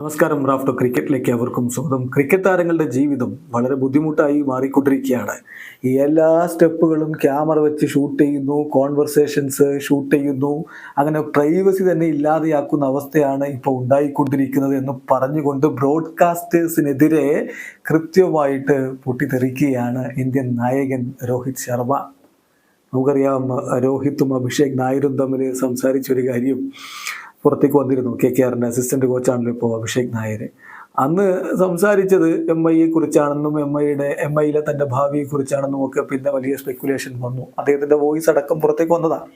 നമസ്കാരം റാഫ്റ്റോ ക്രിക്കറ്റിലേക്ക് അവർക്കും സ്വന്തം ക്രിക്കറ്റ് താരങ്ങളുടെ ജീവിതം വളരെ ബുദ്ധിമുട്ടായി മാറിക്കൊണ്ടിരിക്കുകയാണ്. ഈ എല്ലാ സ്റ്റെപ്പുകളും ക്യാമറ വെച്ച് ഷൂട്ട് ചെയ്യുന്നു കോൺവെർസേഷൻസ് ഷൂട്ട് ചെയ്യുന്നു അങ്ങനെ പ്രൈവസി തന്നെ ഇല്ലാതെയാക്കുന്ന അവസ്ഥയാണ് ഇപ്പോൾ ഉണ്ടായിക്കൊണ്ടിരിക്കുന്നത് എന്ന് പറഞ്ഞുകൊണ്ട് ബ്രോഡ്കാസ്റ്റേഴ്സിനെതിരെ കൃത്യമായിട്ട് പൊട്ടിത്തെറിക്കുകയാണ് ഇന്ത്യൻ നായകൻ രോഹിത് ശർമ്മ. നമുക്കറിയാം രോഹിത്തും അഭിഷേക് നായരും തമ്മിൽ സംസാരിച്ചൊരു കാര്യം. പുറത്തേക്ക് വന്നിരുന്നു. കെ കെ ആറിന്റെ അസിസ്റ്റന്റ് കോച്ചാണല്ലോ ഇപ്പോൾ അഭിഷേക് നായർ. അന്ന് സംസാരിച്ചത് എം ഐയെ കുറിച്ചാണെന്നും എം ഐയുടെ എം ഐയിലെ തന്റെ ഭാവിയെ കുറിച്ചാണെന്നും ഒക്കെ പിന്നെ വലിയ സ്പെക്കുലേഷൻ വന്നു. അദ്ദേഹത്തിന്റെ വോയിസ് അടക്കം പുറത്തേക്ക് വന്നതാണ്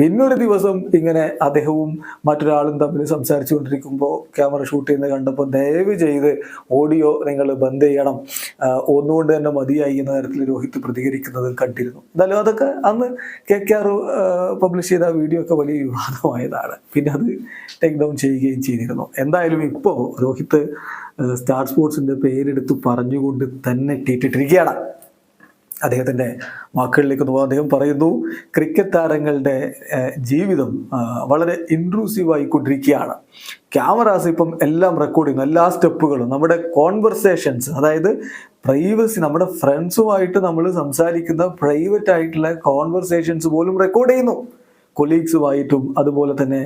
പിന്നൊരു ദിവസം ഇങ്ങനെ അദ്ദേഹവും മറ്റൊരാളും തമ്മിൽ സംസാരിച്ചു കൊണ്ടിരിക്കുമ്പോൾ ക്യാമറ ഷൂട്ട് ചെയ്യുന്നത് കണ്ടപ്പോൾ ദയവ് ചെയ്ത് ഓഡിയോ നിങ്ങൾ ബന്ദ് ചെയ്യണം. ഒന്നുകൊണ്ട് തന്നെ മതിയായി എന്ന തരത്തിൽ രോഹിത് പ്രതികരിക്കുന്നത് കണ്ടിരുന്നു. എന്തായാലും അതൊക്കെ അന്ന് കെ കെ ആർ പബ്ലിഷ് ചെയ്ത വീഡിയോ ഒക്കെ വലിയ വിവാദമായതാണ്. പിന്നെ അത് ടേക്ക് ഡൗൺ ചെയ്യുകയും ചെയ്തിരുന്നു. എന്തായാലും ഇപ്പോൾ രോഹിത് സ്റ്റാർ സ്പോർട്സിന്റെ പേരെടുത്ത് പറഞ്ഞുകൊണ്ട് തന്നെ ഇട്ടിട്ടിരിക്കുകയാണ് അദ്ദേഹത്തിന്റെ വാക്കുകളിലേക്ക് പോകാൻ അദ്ദേഹം പറയുന്നു ക്രിക്കറ്റ് താരങ്ങളുടെ ജീവിതം വളരെ ഇൻക്ലൂസീവായിക്കൊണ്ടിരിക്കുകയാണ് ക്യാമറാസ് ഇപ്പം എല്ലാം റെക്കോർഡ് ചെയ്യുന്നു എല്ലാ സ്റ്റെപ്പുകളും നമ്മുടെ കോൺവെർസേഷൻസ് അതായത് പ്രൈവസി നമ്മുടെ ഫ്രണ്ട്സുമായിട്ട് നമ്മൾ സംസാരിക്കുന്ന പ്രൈവറ്റ് ആയിട്ടുള്ള കോൺവെർസേഷൻസ് പോലും റെക്കോർഡ് ചെയ്യുന്നു. കൊലീഗ്സുമായിട്ടും അതുപോലെ തന്നെ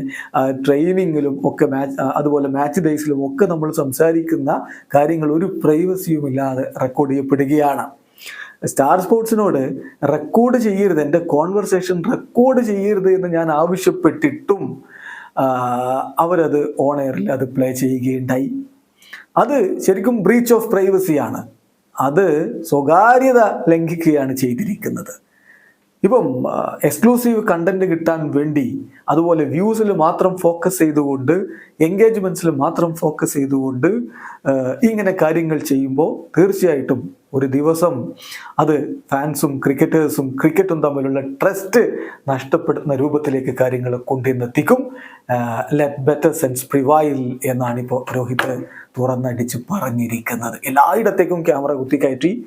ട്രെയിനിങ്ങിലും ഒക്കെ മാച്ച് അതുപോലെ മാച്ച് ഡേയ്സിലും ഒക്കെ നമ്മൾ സംസാരിക്കുന്ന കാര്യങ്ങൾ ഒരു പ്രൈവസിയും ഇല്ലാതെ റെക്കോർഡ് ചെയ്യപ്പെടുകയാണ്. സ്റ്റാർ സ്പോർട്സിനോട് റെക്കോർഡ് ചെയ്യരുത്. എന്റെ കോൺവെർസേഷൻ റെക്കോർഡ് ചെയ്യരുത് എന്ന് ഞാൻ ആവശ്യപ്പെട്ടിട്ടും അവരത് ഓൺ എയറിൽ അത് പ്ലേ ചെയ്യുകയുണ്ടായി. അത് ശരിക്കും ബ്രീച്ച് ഓഫ് പ്രൈവസിയാണ് അത് സ്വകാര്യത ലംഘിക്കുകയാണ് ചെയ്തിരിക്കുന്നത്. ഇപ്പം എക്സ്ക്ലൂസീവ് കണ്ടന്റ് കിട്ടാൻ വേണ്ടി അതുപോലെ വ്യൂസിൽ മാത്രം ഫോക്കസ് ചെയ്തുകൊണ്ട് എൻഗേജ്മെന്റ്സിൽ മാത്രം ഫോക്കസ് ചെയ്തുകൊണ്ട് ഇങ്ങനെ കാര്യങ്ങൾ ചെയ്യുമ്പോൾ തീർച്ചയായിട്ടും ഒരു ദിവസം അത് ഫാൻസും ക്രിക്കറ്റേഴ്സും ക്രിക്കറ്റും തമ്മിലുള്ള ട്രസ്റ്റ് നഷ്ടപ്പെടുന്ന രൂപത്തിലേക്ക് കാര്യങ്ങൾ കൊണ്ടുവന്നെത്തിക്കും. ലെറ്റ് ബെറ്റർ സെൻസ് പ്രിവൈൽ എന്നാണ് ഇപ്പോൾ രോഹിത് തുറന്നടിച്ച് പറഞ്ഞിരിക്കുന്നത്. എല്ലായിടത്തേക്കും ക്യാമറ കുത്തിക്കയറ്റി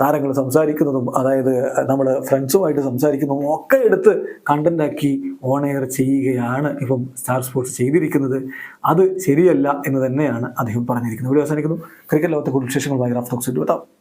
താരങ്ങൾ സംസാരിക്കുന്നതും അതായത് നമ്മൾ ഫ്രണ്ട്സുമായിട്ട് സംസാരിക്കുന്നതും ഒക്കെ എടുത്ത് കണ്ടന്റാക്കി ഓൺ എയർ ചെയ്യുകയാണ് ഇപ്പം സ്റ്റാർ സ്പോർട്സ് ചെയ്തിരിക്കുന്നത്. അത് ശരിയല്ല എന്ന് തന്നെയാണ് അദ്ദേഹം പറഞ്ഞിരിക്കുന്നത്. ഇവിടെ അവസാനിക്കുന്നു. ക്രിക്കറ്റ് ലോകത്തെ കൂടുതൽ വിശേഷങ്ങളുമായി റാഫ് ടോക്സ് എത്താം.